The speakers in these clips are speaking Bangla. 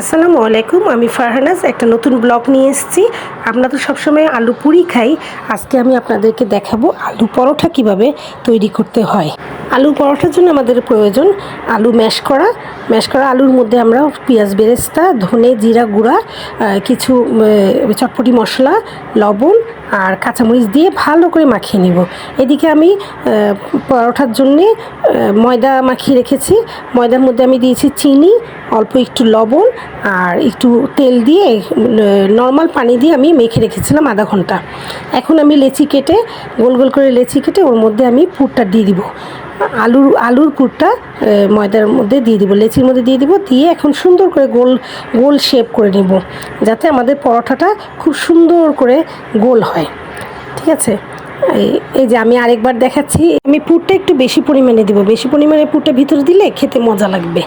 আসসালামু আলাইকুম, আমি ফারহানাস একটা নতুন ব্লগ নিয়ে এসেছি। আমরা তো সবসময় আলু পুরি খাই। আজকে আমি আপনাদেরকে দেখাবো আলু পরোটা কীভাবে তৈরি করতে হয়। আলু পরোটার জন্য আমাদের প্রয়োজন আলু ম্যাশ করা। ম্যাশ করা আলুর মধ্যে আমরা পেঁয়াজ বেরেস্তা, ধনে জিরা গুঁড়া কিছু চটপটি মশলা, লবণ আর কাঁচামরিচ দিয়ে ভালো করে মাখিয়ে নিব। এদিকে আমি আহ, পরোটার জন্যে ময়দা মাখিয়ে রেখেছি। ময়দার মধ্যে আমি দিয়েছি চিনি অল্প একটু লবণ আর একটু তেল দিয়ে নর্মাল পানি দিয়ে আমি মেখে রেখেছিলাম আধা ঘণ্টা। এখন আমি লেচি কেটে গোল গোল করে লেচি কেটে ওর মধ্যে আমি পুরটা দিয়ে দিব। আলুর আলুর পুরটা ময়দার মধ্যে দিয়ে দিব। লেচির মধ্যে দিয়ে দিব দিয়ে এখন সুন্দর করে গোল গোল শেপ করে নেব। যাতে আমাদের পরোটাটা খুব সুন্দর করে গোল হয়। ঠিক আছে? এই এই যে আমি আরেকবার দেখাচ্ছি। আমি পুরটা একটু বেশি পরিমাণে দিব। বেশি পরিমাণে পুরটা ভিতরে দিলে খেতে মজা লাগবে।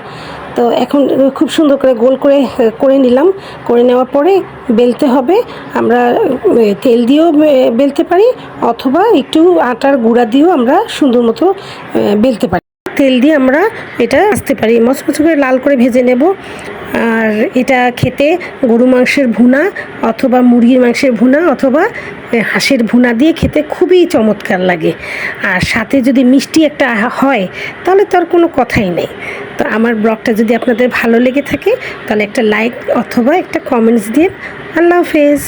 তো এখন খুব সুন্দর করে গোল করে করে নিলাম। করে নেওয়ার পরে বেলতে হবে। আমরা তেল দিয়েও বেলতে পারি। অথবা একটু আটার গুঁড়া দিয়েও আমরা সুন্দর মতো বেলতে পারি। তেল দিয়ে আমরা এটা আসতে পারি। মচমচ করে লাল করে ভেজে নেব। আর এটা খেতে গরু মাংসের ভুনা অথবা মুরগির মাংসের ভুনা অথবা হাঁসের ভুনা দিয়ে খেতে খুবই চমৎকার লাগে। আর সাথে যদি মিষ্টি একটা হয়, তাহলে তো আর কোনো কথাই নেই। তো আমার ব্লগটা যদি আপনাদের ভালো লেগে থাকে, তাহলে একটা লাইক অথবা একটা কমেন্টস দিয়ে আল্লাহ হাফেজ।